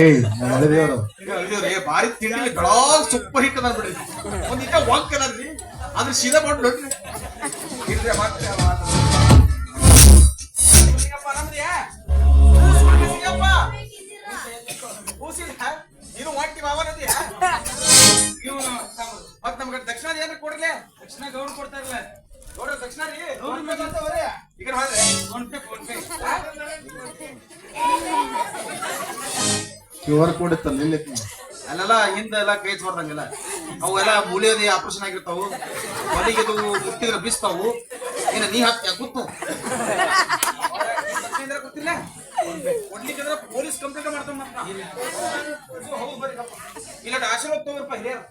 ಏಯ್ ಅಳಿದೇವ್ರಿ ಬಾರಿ ತಿಂಡಿ ಸೂಪರ್ ಹಿಟ್ ಅದ ಬಿಡಿ ಒಂದ್ ಇಟ್ಟ ವಾಕ್ ಅದ್ರಿ ಅದ್ರ ಸೀದಾ ಮಾಡಿ ನೋಡ್ರಿ ಇಲ್ರಿ ಮತ್ತೆ ಮಾವನದಿಯಾ? ಇವ್ನು ಮತ್ತ್ ನಮ್ಗೆ ದಕ್ಷಿಣ ಏನ್ರ ಕೊಡ್ಲಿ ದಕ್ಷಿಣ ಗೌಡ ಕೊಡ್ತಾರಲ್ಲ ಗೌಡ್ರ ದಕ್ಷಿಣ ರೀ ಈಗ ಮಾಡ್ರಿ PhonePe PhonePe Q R code ಇತ್ತಲ್ಲ ಇಲ್ಲಿ ಅಲ್ಲೆಲ್ಲ ಹಿಂದೆ ಎಲ್ಲ ಕೈ ಹೊಡ್ದಂಗೆಲ್ಲ ಅವೆಲ್ಲ ಮೂಲೆಯದಿ ಆಪರೇಷನ್ ಆಗಿರ್ತಾವು. ಹೊಲಿಗೆ ಇದು ಮುಟ್ಟಿದ್ರೆ ಬಿಸ್ತಾವು. ಏನ ನೀ ಹಾಕ್ತಿ ಗೊತ್ತು ಗೊತ್ತಿಲ್ಲ ಕೊಡ್ಲಿಕ್ಕೆ ಪೊಲೀಸ್ ಕಂಪ್ಲೇಂಟ್ ಮಾಡ್ತಾವ ಇಲ್ಲ ಆಶೀರ್ವಾದ ತಗೋರಪ್ಪ ಹಿರಿಯರು.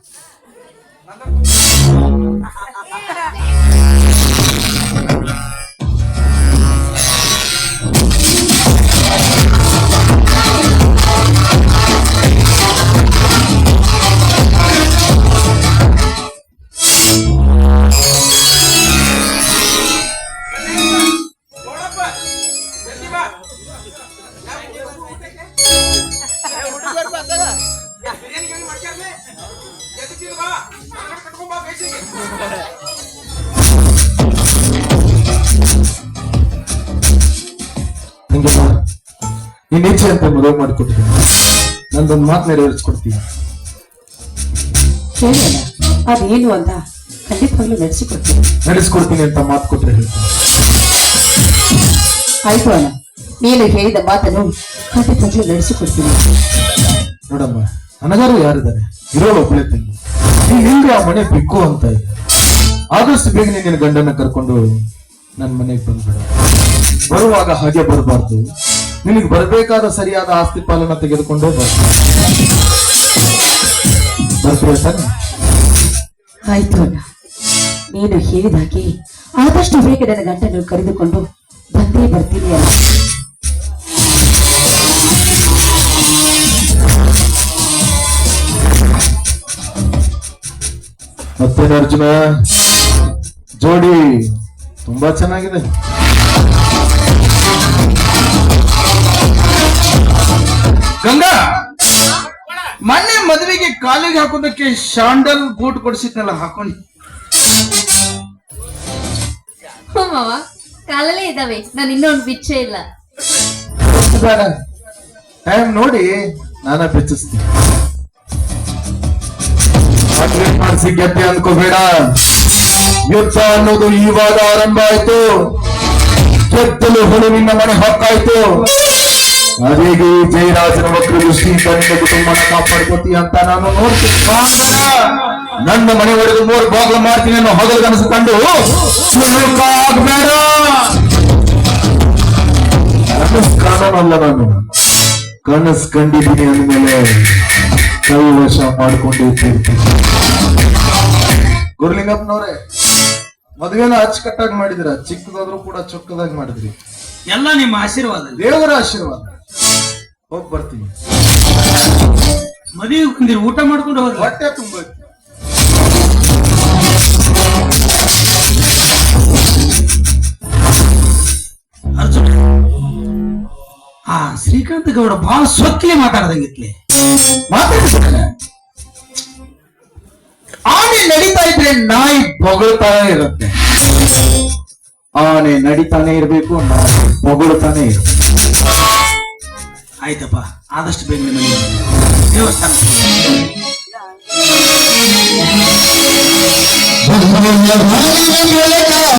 ಬೇಸಿಗೆ ನಿನ್ನ ಇಚ್ಛೆ ಅಂತ ಮದುವೆ ಮಾಡಿಕೊಟ್ಟಿದ್ದೀನಿ. ನಂದೊಂದು ಮಾತು ನೆರವೇರಿಸ್ಕೊಡ್ತೀನಿ. ಕೇಳೋಣ ಅದೇನು ಅಂತ ಖಂಡಿತವಾಗ್ಲೂ ನಡೆಸಿಕೊಡ್ತೀನಿ ನಡೆಸ್ಕೊಡ್ತೀನಿ ಅಂತ ಮಾತು ಕೊಟ್ರೆ ಹೇಳ್ತೀನಿ. ಆಯ್ತು ಅಣ್ಣ ನೀನು ಹೇಳಿದ ಮಾತನ್ನು ಖಂಡಿತವಾಗ್ಲೂ ನಡೆಸಿಕೊಡ್ತೀನಿ ನೋಡಮ್ಮ ನನಗಾರು ಯಾರಿದ್ದಾರೆ? ಇರೋ ಒಬ್ಬಳೇ ತಂಗಿ ನೀನ್ ಇಲ್ರಿ ಆ ಮನೆ ಬಿಕ್ಕು ಅಂತ ಇದೆ ಆದಷ್ಟು ಬೇಗ ನಿನ್ನ ಗಂಡನ ಕರ್ಕೊಂಡು ನನ್ನ ಮನೆಗೆ ಬಂದ್ಬಿಡ. ಬರುವಾಗ ಹಾಗೆ ಬರಬಾರ್ದು. ನಿನಗೆ ಬರಬೇಕಾದ ಸರಿಯಾದ ಆಸ್ತಿ ಪಾಲನ ತೆಗೆದುಕೊಂಡೇ ಬರ್ತೀಯ ಆಯ್ತು ಅಣ್ಣ. ನೀನು ಹೇಳಿದಾಗೆ ಆದಷ್ಟು ಬೇಗ ನನ್ನ ಗಂಟನ್ನು ಕರೆದುಕೊಂಡು ಬಂದೇ ಬರ್ತೀನಿ ಅಣ್ಣ. ಮತ್ತೇನು ಅರ್ಜುನ ಜೋಡಿ ತುಂಬಾ ಚೆನ್ನಾಗಿದೆ. ಗಂಗಾ ಮೊನ್ನೆ ಮದುವೆಗೆ ಕಾಲಿಗೆ ಹಾಕೋದಕ್ಕೆ ಶಾಂಡಲ್ ಬೂಟ್ ಕೊಡಿಸಿದ್ನಲ್ಲ ಹಾಕೊಂಡು. ಹ್ಞೂ ಮಾವ. ಕಾಲಲ್ಲೇ ಇದಾವೆ ನಾನು ಇನ್ನೊಂದು ಬಿಚ್ಚೆ ಇಲ್ಲ. ಬೇಡ. ಟೈಮ್ ನೋಡಿ ನಾನ ಬೆಚ್ಚಿಸ್ತೀನಿ. ಅಟ್ಲೀಸ್ಟ್ ಮಾಡಿಸಿ ಗೆದ್ದೆ ಅನ್ಕೋಬೇಡ ಯುದ್ಧ ಅನ್ನೋದು ಇವಾಗ ಆರಂಭ ಆಯ್ತು ಗೆದ್ದಲು ಹುಳುವಿನ ಮನೆ ಹಕ್ಕಾಯ್ತು ಅದೇಗೆ ಜಯರಾಜನ ಮಕ್ಕಳು ದೃಷ್ಟಿಯಿಂದ ನಿನ್ನ ಕುಟುಂಬನ ಕಾಪಾಡ್ಕೋತಿ ಅಂತ ನಾನು ನೋಡ್ತೀನಿ ನನ್ನ ಮನೆ ಒಡೆದು ಮೂರು ಬಾಗ್ಲು ಮಾಡ್ತೀನಿ ಅನ್ನೋ ಹಗಲು ಕನಸುಕೊಂಡು ಸುಳ್ಳುಕಾಗ್ಬೇಡ ಕನಸು ನಾನು ಕನಸು ಕಂಡಿದ್ದೀನಿ ಅಂದ್ಮೇಲೆ ಕೈ ವಶ ಮಾಡ್ಕೊಂಡು ತೀರ್ತೀನಿ ಗುರುಲಿಂಗಪ್ಪನವ್ರೆ ಮದುವೆನ ಅಚ್ಚುಕಟ್ಟಾಗಿ ಮಾಡಿದಿರ ಚಿಕ್ಕದಾದ್ರೂ ಕೂಡ ಚೊಕ್ಕದಾಗಿ ಮಾಡಿದ್ರಿ. ಎಲ್ಲ ನಿಮ್ಮ ಆಶೀರ್ವಾದ ದೇವರ ಆಶೀರ್ವಾದ. ಹೋಗ್ ಬರ್ತೀನಿ. ಮದುವೆ ಕುಂದಿರಿ ಊಟ ಮಾಡ್ಕೊಂಡು ಹೋಗಿ ಹೊಟ್ಟೆ ತುಂಬ ಅರ್ಜುನ ಆ ಶ್ರೀಕಾಂತ ಗೌಡ ಬಹಳ ಸ್ವತ್ತಿಗೆ ಮಾತಾಡ್ದಂಗಿತ್ಲಿ. ಮಾತಾಡ್ತಾರೆ ಆನೆ ನಡೀತಾ ಇದ್ರೆ ನಾಯಿ ಬೊಗಳ್ತಾನೆ ಇರುತ್ತೆ ಆನೆ ನಡೀತಾನೆ ಇರಬೇಕು ನಾಯಿ ಬೊಗಳ್ತಾನೆ ಇರ್ಬೇಕು ಆಯ್ತಪ್ಪ ಆದಷ್ಟು ಬೇಗ ನಿಮಗೆ. ದೇವಸ್ಥಾನ